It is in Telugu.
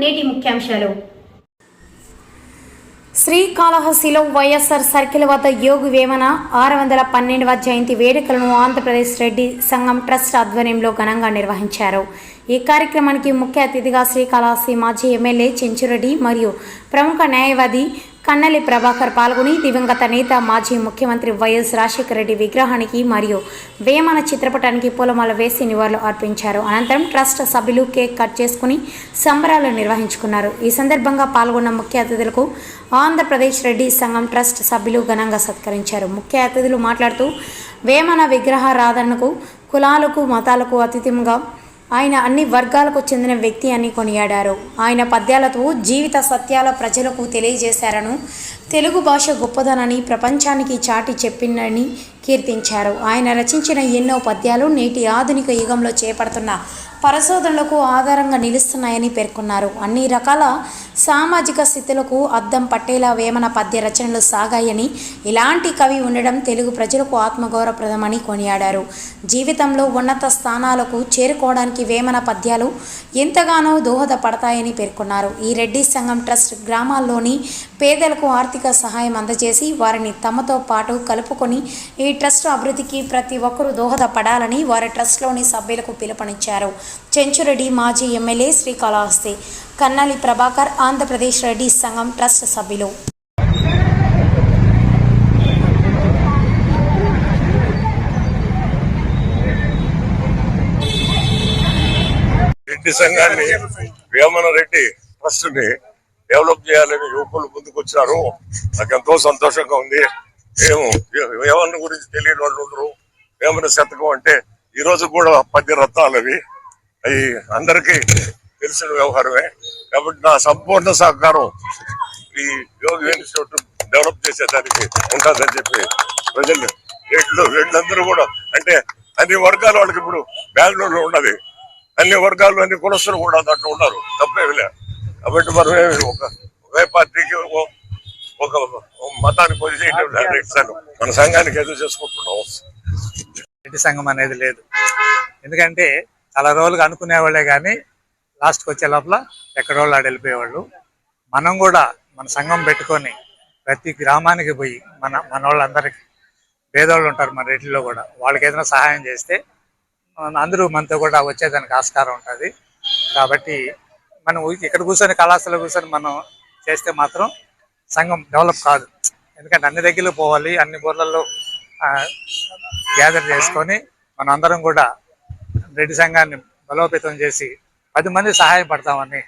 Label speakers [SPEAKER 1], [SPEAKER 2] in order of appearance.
[SPEAKER 1] నేటి ముఖ్యాంశాలు.
[SPEAKER 2] శ్రీకాళహస్తిలో వైఎస్ఆర్ సర్కిల్ వద్ద యోగి వేమన ఆరు వందల పన్నెండవ జయంతి వేడుకలను ఆంధ్రప్రదేశ్ రెడ్డి సంఘం ట్రస్ట్ ఆధ్వర్యంలో ఘనంగా నిర్వహించారు. ఈ కార్యక్రమానికి ముఖ్య అతిథిగా శ్రీకాళహస్తి మాజీ ఎమ్మెల్యే చెంచురెడ్డి మరియు ప్రముఖ న్యాయవాది కన్నలి ప్రభాకర్ పాల్గొని దివంగత నేత మాజీ ముఖ్యమంత్రి వైఎస్ రాజశేఖర రెడ్డి విగ్రహానికి మరియు వేమన చిత్రపటానికి పూలమాల వేసి నివాళులు అర్పించారు. అనంతరం ట్రస్ట్ సభ్యులు కేక్ కట్ చేసుకుని సంబరాలు నిర్వహించుకున్నారు. ఈ సందర్భంగా పాల్గొన్న ముఖ్య అతిథులకు ఆంధ్రప్రదేశ్ రెడ్డి సంఘం ట్రస్ట్ సభ్యులు ఘనంగా సత్కరించారు. ముఖ్య అతిథులు మాట్లాడుతూ వేమన విగ్రహారాధనకు కులాలకు మతాలకు అతిథింగా ఆయన అన్ని వర్గాలకు చెందిన వ్యక్తి అని కొనియాడారు. ఆయన పద్యాలతో జీవిత సత్యాల ప్రజలకు తెలియజేశారను. తెలుగు భాష గొప్పదనని ప్రపంచానికి చాటి చెప్పిందని కీర్తించారు. ఆయన రచించిన ఎన్నో పద్యాలు నేటి ఆధునిక యుగంలో చేపడుతున్న పరిశోధనలకు ఆధారంగా నిలుస్తున్నాయని పేర్కొన్నారు. అన్ని రకాల సామాజిక స్థితులకు అద్దం పట్టేలా వేమన పద్య రచనలు సాగాయని ఇలాంటి కవి ఉండడం తెలుగు ప్రజలకు ఆత్మగౌరవప్రదమని కొనియాడారు. జీవితంలో ఉన్నత స్థానాలకు చేరుకోవడానికి వేమన పద్యాలు ఎంతగానో దోహదపడతాయని పేర్కొన్నారు. ఈ రెడ్డి సంఘం ట్రస్ట్ గ్రామాల్లోని పేదలకు ఆర్థిక సహాయం అందజేసి వారిని తమతో పాటు కలుపుకొని ఈ ట్రస్ట్ అభివృద్ధికి ప్రతి ఒక్కరూ దోహదపడాలని వారి ట్రస్ట్లోని సభ్యులకు పిలుపునిచ్చారు. చెంచురెడ్డి మాజీ ఎమ్మెల్యే శ్రీకాళహస్తి కన్నాలి ప్రభాకర్ ఆంధ్రప్రదేశ్ రెడ్డి సంఘం ట్రస్ట్ సభ్యులు.
[SPEAKER 3] రెడ్డి సంఘాన్ని వేమన రెడ్డి ట్రస్ట్ని డెవలప్ చేయాలని యువకులు ముందుకు వచ్చినారు నాకు ఎంతో సంతోషంగా ఉంది. ఏమో వేమన గురించి తెలియని వాళ్ళు ఉండరు. వేమన శతకం అంటే ఈ రోజు కూడా పది రత్నాలు అవి. అవి అందరికీ తెలిసిన వ్యవహారమే. కాబట్టి నా సంపూర్ణ సహకారం ఈ యోగి ఇన్స్టిట్యూట్ డెవలప్ చేసేదానికి ఉంటుందని చెప్పి ప్రజలు రెడ్లు వీళ్ళందరూ కూడా అంటే అన్ని వర్గాల వాళ్ళకి ఇప్పుడు బెంగళూరులో ఉన్నది. అన్ని వర్గాలు అన్ని కులస్తులు కూడా దాంట్లో ఉన్నారు. తప్పేమిలే కాబట్టి మనమే ఒక ఒకే పార్టీకి ఒక మతానికి పోయి సంఘం. మన సంఘానికి ఎదురు చేసుకుంటున్నాం.
[SPEAKER 4] రెడ్డి సంఘం అనేది లేదు. ఎందుకంటే చాలా రోజులుగా అనుకునేవాళ్ళే కానీ లాస్ట్కి వచ్చే లోపల ఎక్కడోళ్ళు ఆడ వెళ్ళిపోయేవాళ్ళు. మనం కూడా మన సంఘం పెట్టుకొని ప్రతి గ్రామానికి పోయి మన మన వాళ్ళందరికీ పేదవాళ్ళు ఉంటారు మన రెడ్డిలో కూడా. వాళ్ళకి ఏదైనా సహాయం చేస్తే అందరూ మనతో కూడా వచ్చేదానికి ఆస్కారం ఉంటుంది. కాబట్టి మనం ఇక్కడ కూర్చొని కళాశాల కూర్చొని మనం చేస్తే మాత్రం సంఘం డెవలప్ కాదు. ఎందుకంటే అన్ని దగ్గరలో పోవాలి అన్ని బోర్లలో గ్యాదర్ చేసుకొని మనందరం కూడా రెడ్డి సంఘాన్ని బలోపేతం చేసి పది మంది సహాయపడతామని